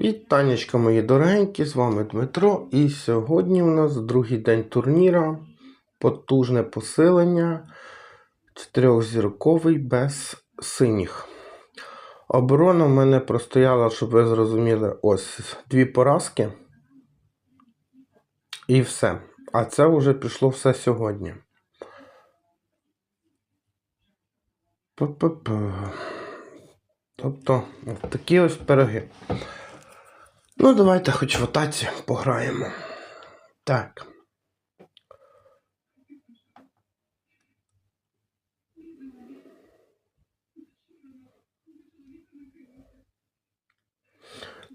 Вітанечка, мої дорогенькі, з вами Дмитро. І сьогодні у нас другий день турніра. Потужне посилення. Чотирьохзірковий без синіх. Оборона в мене простояла, щоб ви зрозуміли, ось дві поразки. І все. А це вже пішло все сьогодні. Па-па-па. Тобто, такі ось пироги. Ну, давайте хоч в атаці пограємо. Так.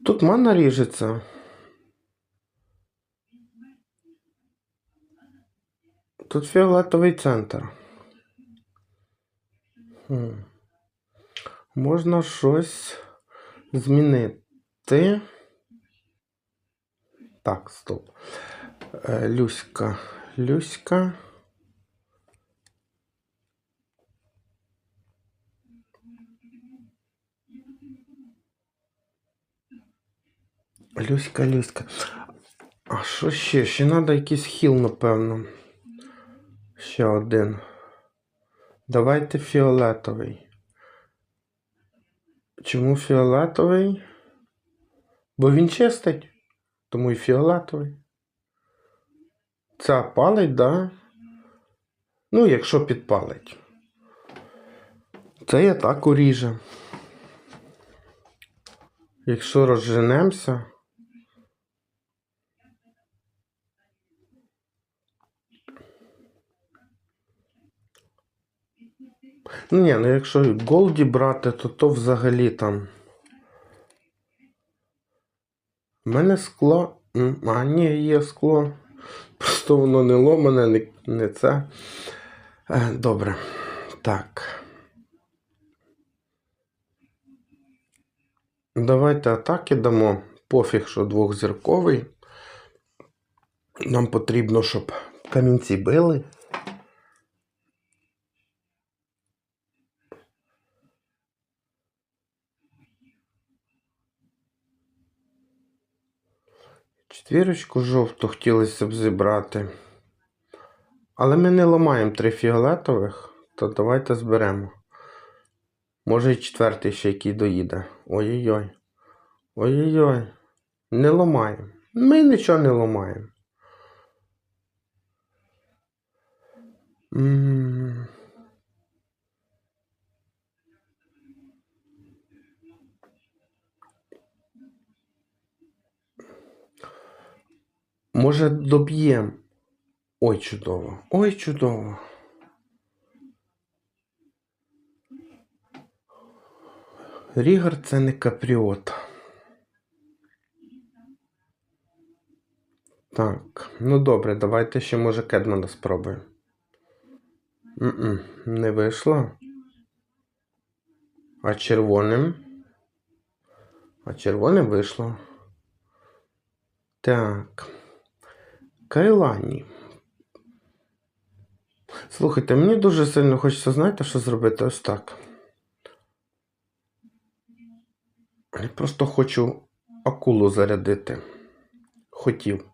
Тут мана ріжеться. Тут фіолетовий центр. Хм. Можна щось змінити. Так, стоп. Е, Люська. Люська. Люська, Люська. А що ще? Ще треба якийсь хіл, напевно. Ще один. Давайте фіолетовий. Чому фіолетовий? Бо він чистить. Тому і фіолетовий. Це палить, да? Ну, якщо підпалить. Це я так уріже. Якщо розженемося. Ну, ні, ну якщо голді брати, то то взагалі там. У мене скло. А, ні, є скло. Просто воно не ломане, не, не це. Е, Добре. Так. Давайте атаки дамо. Пофіг, що двохзірковий. Нам потрібно, щоб камінці били. Четвірочку жовту хотілося б зібрати. Але ми не ламаємо три фіолетових, то давайте зберемо. Може і четвертий ще який доїде. Ой-ой-ой. Ой-ой-ой. Не ламаємо. Ми нічого не ламаємо. М. Може, доб'ємо. Ой, чудово. Ой, чудово. Рігар це не капріот. Так, ну добре, давайте ще може Кедмана спробуємо. М-м, не вийшло. А червоним? А червоним вийшло. Так. Кайлані. Слухайте, мені дуже сильно хочеться, знаєте, що зробити ось так. Я просто хочу акулу зарядити. Хотів.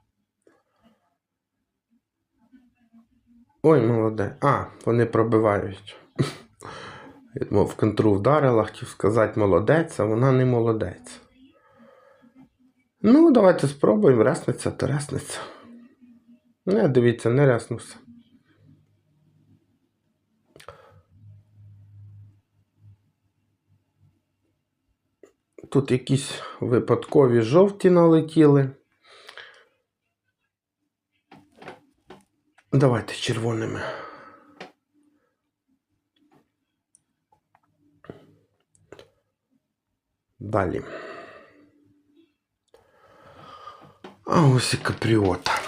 Ой, молоде. А, вони пробивають. Я думав, в контру вдарила, хотів сказати молодець, а вона не молодець. Ну, давайте спробуємо. Ресниця, то ресниця. Не, дивіться, не реснувся. Тут якісь випадкові жовті налетіли. Давайте червоними. Далі. А ось і капріота.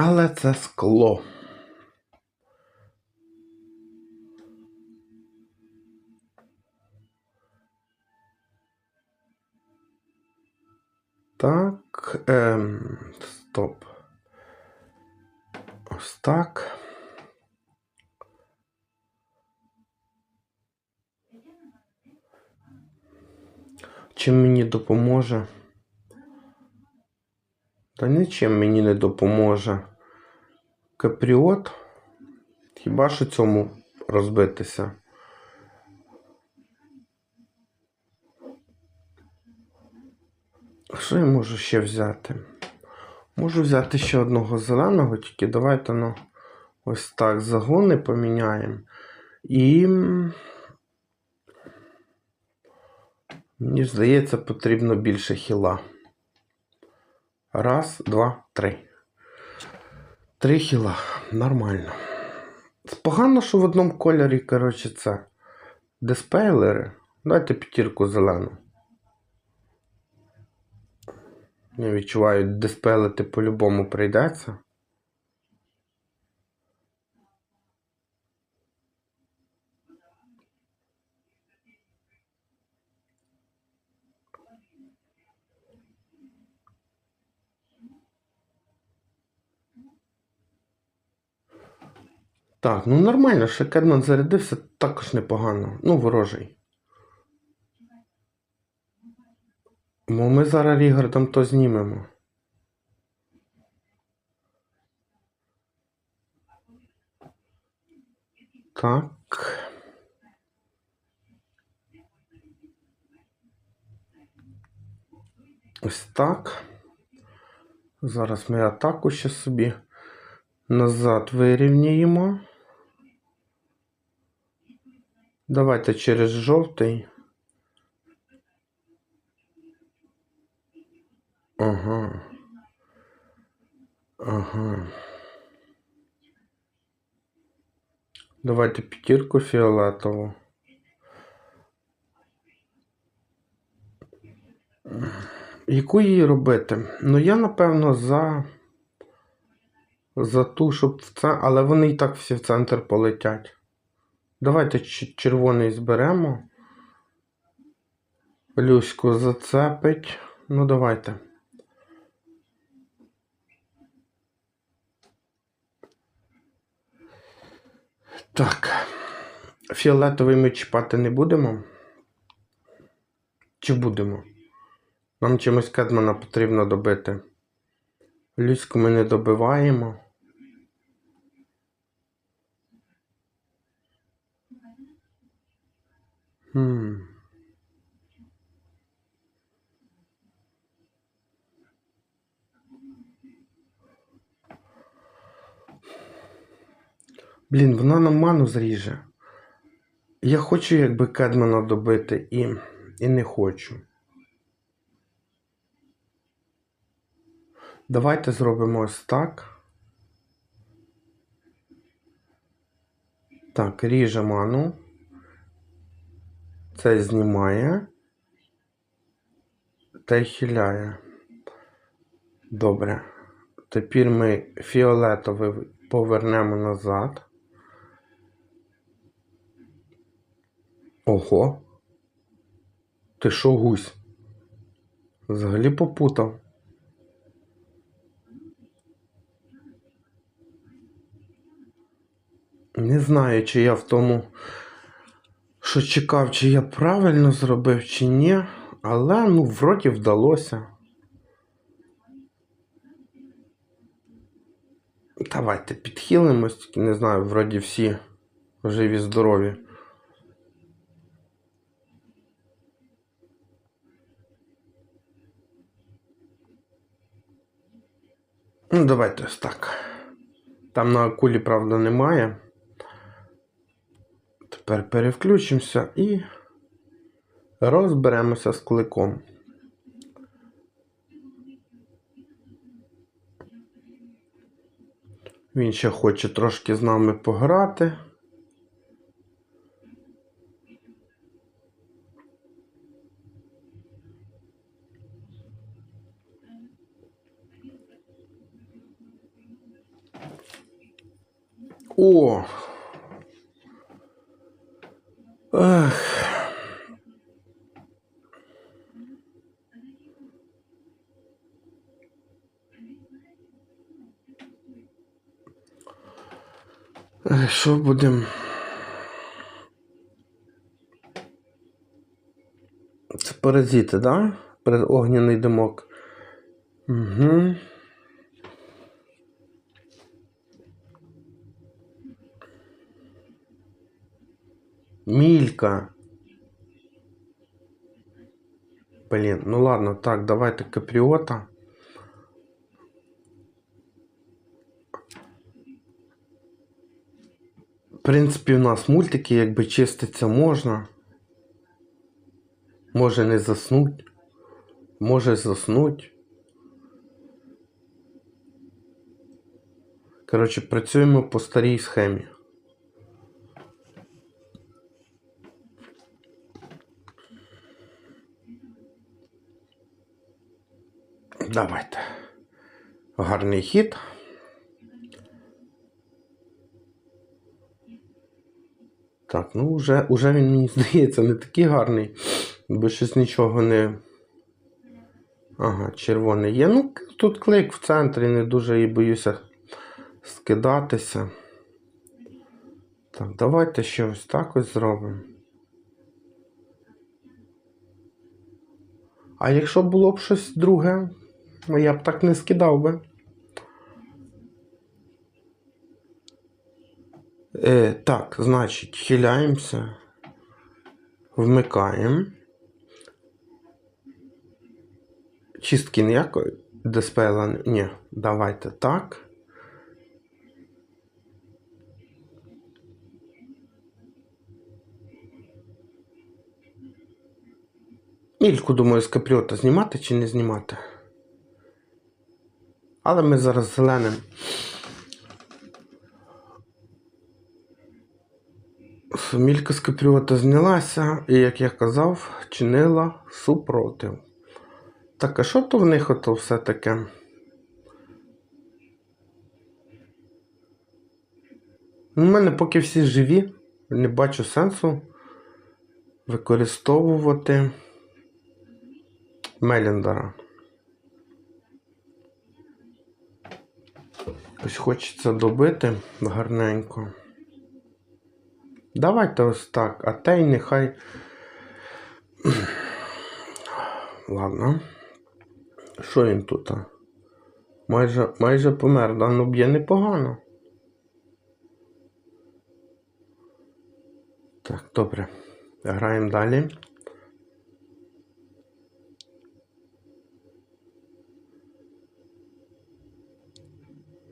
Але це скло. Так. Ем, стоп. Ось так. Чим мені допоможе? Та нічим мені не допоможе. Капріот. Хіба що цьому розбитися? Що я можу ще взяти? Можу взяти ще одного зеленого, тільки давайте ну, ось так загони поміняємо. І. Мені здається, потрібно більше хіла. Раз, два, три. Три хіла. Нормально. Погано, що в одному кольорі, коротше, це диспейлери. Дайте п'ятірку зелену. Я відчуваю, диспелити по-любому прийдеться. Так, ну нормально, ще Кедман зарядився також непогано. Ну, ворожий. Бо ми зараз Рігардом то знімемо. Так. Ось так. Зараз ми атаку ще собі назад вирівняємо. Давайте через жовтий. Ага. Ага. Давайте п'ятірку фіолетову. Яку її робити? Ну, я, напевно, за. За ту, щоб в це. Але вони і так всі в центр полетять. Давайте червоний зберемо. Люську зацепить. Ну, давайте. Так. Фіолетовий ми чіпати не будемо. Чи будемо? Нам чимось Кедмана потрібно добити. Люську ми не добиваємо. Хм. Блін, вона нам ману зріже. Я хочу якби Кедмана добити і, і не хочу. Давайте зробимо ось так. Так, ріже ману. Це знімає. Та й хиляє. Добре. Тепер ми фіолетовий повернемо назад. Ого. Ти що, гусь? Взагалі попутав. Не знаю, чи я в тому, що чекав, чи я правильно зробив, чи ні. Але, ну, вроді вдалося. Давайте підхилимось, не знаю, вроді всі живі, здорові. Ну, давайте ось так. Там на акулі, правда, немає. Тепер перевключимося і розберемося з кликом. Він ще хоче трошки з нами пограти. О! Ех. Е, Що будемо? Це паразити, да? Огняний димок. Угу. Мілька. Блін, ну ладно, так, давайте капріота. В принципі, у нас мультики, якби чиститься можна. Може не заснуть. Може заснуть. Коротше, працюємо по старій схемі. Давайте. Гарний хід. Так, ну вже, вже він мені здається не такий гарний, бо щось нічого не. Ага, червоний є. Ну, тут клик в центрі, не дуже і боюся скидатися. Так, давайте ще ось так ось зробимо. А якщо було б щось друге, я б так не скидав би. Е, так, значить, хиляємося, вмикаємо. Чистки ніякої диспейла. Ні, давайте так. Мільку, думаю, з капріота знімати чи не знімати. Але ми зараз зеленим. Мілька з капріота знялася, і, як я казав, чинила супротив. Так, а що то в них ото все таке? У мене поки всі живі, не бачу сенсу використовувати Меліндера. Ось хочеться добити гарненько. Давайте ось так, а те й нехай. Ладно. Що він тут? Майже, майже помер, да? ну б'є непогано. Так, добре. Граємо далі.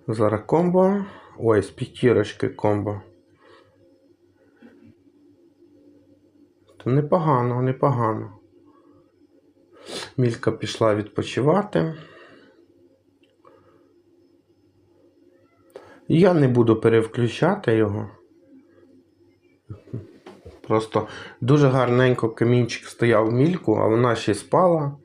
Зараз комбо. Ой, з п'ятірочки комбо. То непогано, непогано. Мілька пішла відпочивати. Я не буду перевключати його. Просто дуже гарненько камінчик стояв мільку, а вона ще спала.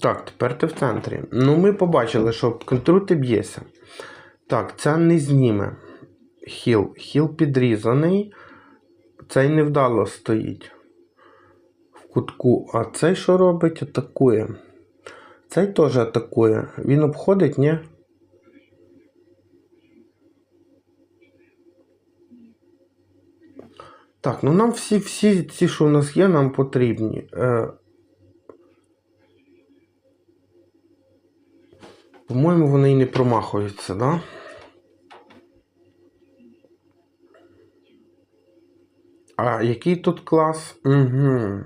Так, тепер ти в центрі. Ну, ми побачили, що контру ти б'єся. Так, це не зніме. Хіл. Хіл підрізаний. Цей невдало стоїть в кутку. А цей що робить? Атакує. Цей теж атакує. Він обходить, ні? Так, ну нам всі, всі ці, що у нас є, нам потрібні. Е, По-моєму, вони і не промахуються, да? А який тут клас? Угу.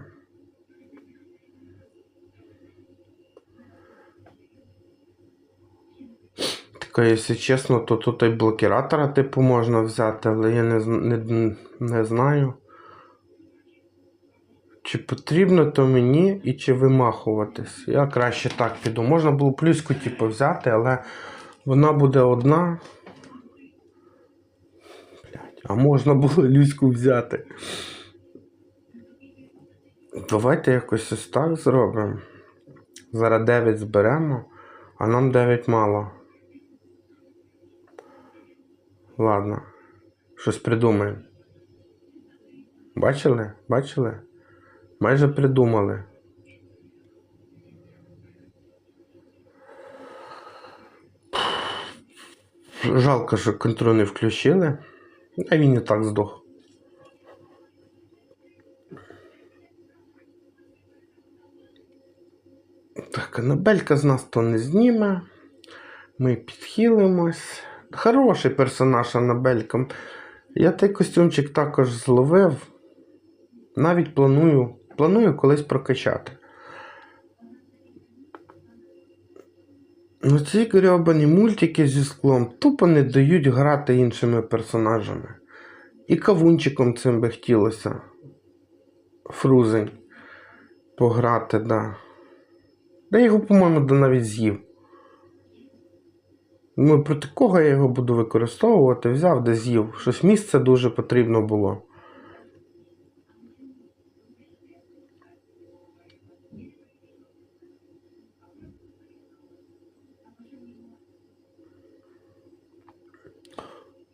Така, якщо чесно, то тут і блокіратора типу можна взяти, але я не, не, не знаю. Чи потрібно то мені і чи вимахуватись? Я краще так піду. Можна було плюску типу, взяти, але вона буде одна. Блядь, а можна було люську взяти. Давайте якось ось так зробимо. Зараз 9 зберемо, а нам 9 мало. Ладно, щось придумаємо. Бачили? Бачили? Майже придумали. Жалко, що контроль не включили. А він і так здох. Так, Анабелька з нас то не зніме. Ми підхилимось. Хороший персонаж Анабелька. Я той костюмчик також зловив. Навіть планую, планую колись прокачати. Ну ці грьобані мультики зі склом тупо не дають грати іншими персонажами. І кавунчиком цим би хотілося. Фрузень. Пограти, да. Да його, по-моєму, навіть з'їв. Ну, проти кого я його буду використовувати? Взяв де з'їв. Щось місце дуже потрібно було.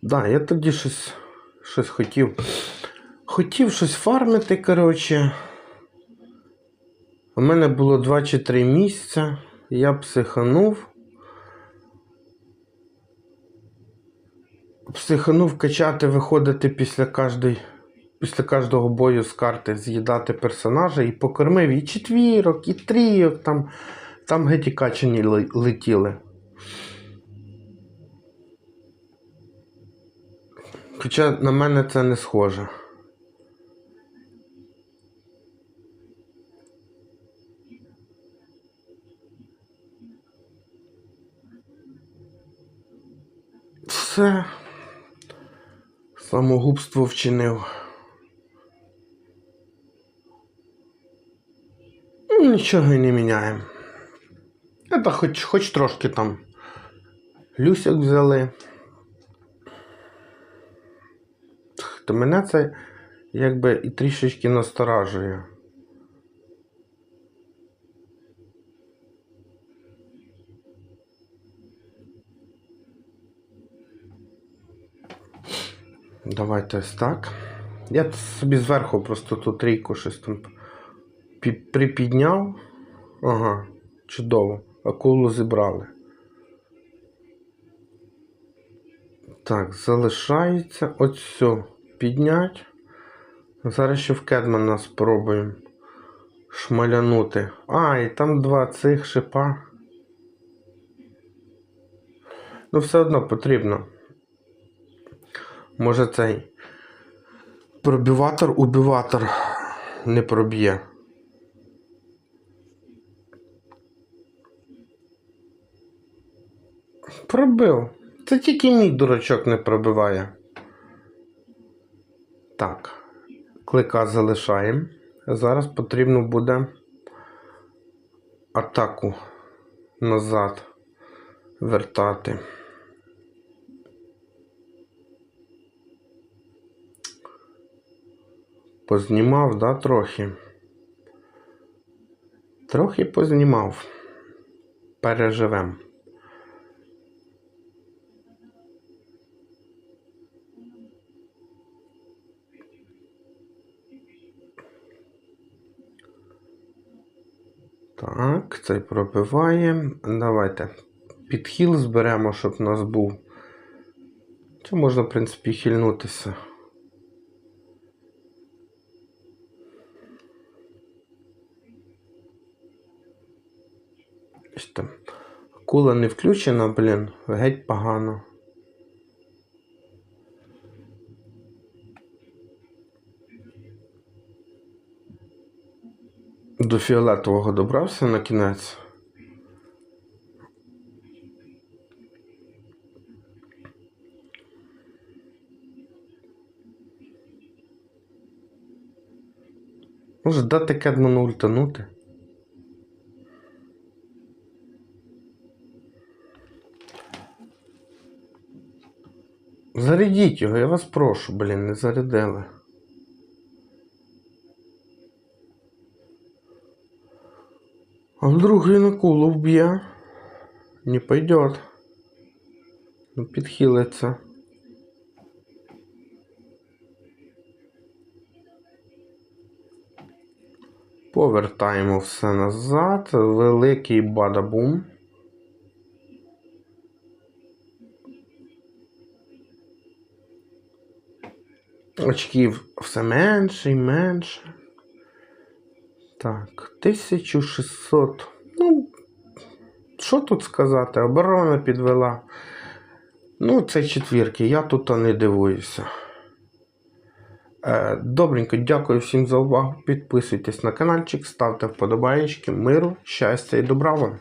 Да, я тоді щось, щось хотів. Хотів щось фармити, коротше. У мене було 2 чи 3 місяця. Я психанув. Психанув качати, виходити після кожної, після кожного бою з карти, з'їдати персонажа і покормив і четвірок, і трійок, там, там геть і качані летіли. Хоча на мене це не схоже. Все. Самогубство вчинив. Нічого і не міняємо. Это хоч, хоч трошки там люсик взяли. То мене це якби і трішечки насторажує. Давайте ось так. Я собі зверху просто тут трійку щось там припідняв. Ага, чудово. Акулу зібрали. Так, залишається оцю піднять. Зараз ще в Кедмана спробуємо шмалянути. А, і там два цих шипа. Ну, все одно потрібно. Може цей пробіватор-убіватор не проб'є. Пробив. Це тільки мій дурачок не пробиває. Так. Клика залишаємо. Зараз потрібно буде атаку назад вертати. Познімав, да, трохи. Трохи познімав. Переживем. Так, цей пробиває. Давайте підхіл зберемо, щоб у нас був. Чи можна, в принципі, хильнутися. Кула не включена, блін, геть погано. До фіолетового добрався на кінець. Може дати Кедману ультанути? Зарядіть його, я вас прошу, блін, не зарядили. А вдруг він акулу вб'є? Не пойдет. Ну, підхилиться. Повертаємо все назад. Великий бадабум. Очків все менше і менше. Так, 1600. Ну, що тут сказати? Оборона підвела. Ну, це четвірки, я тут не дивуюся. Е, Добренько, дякую всім за увагу. Підписуйтесь на каналчик, ставте вподобайки. миру, щастя і добра вам.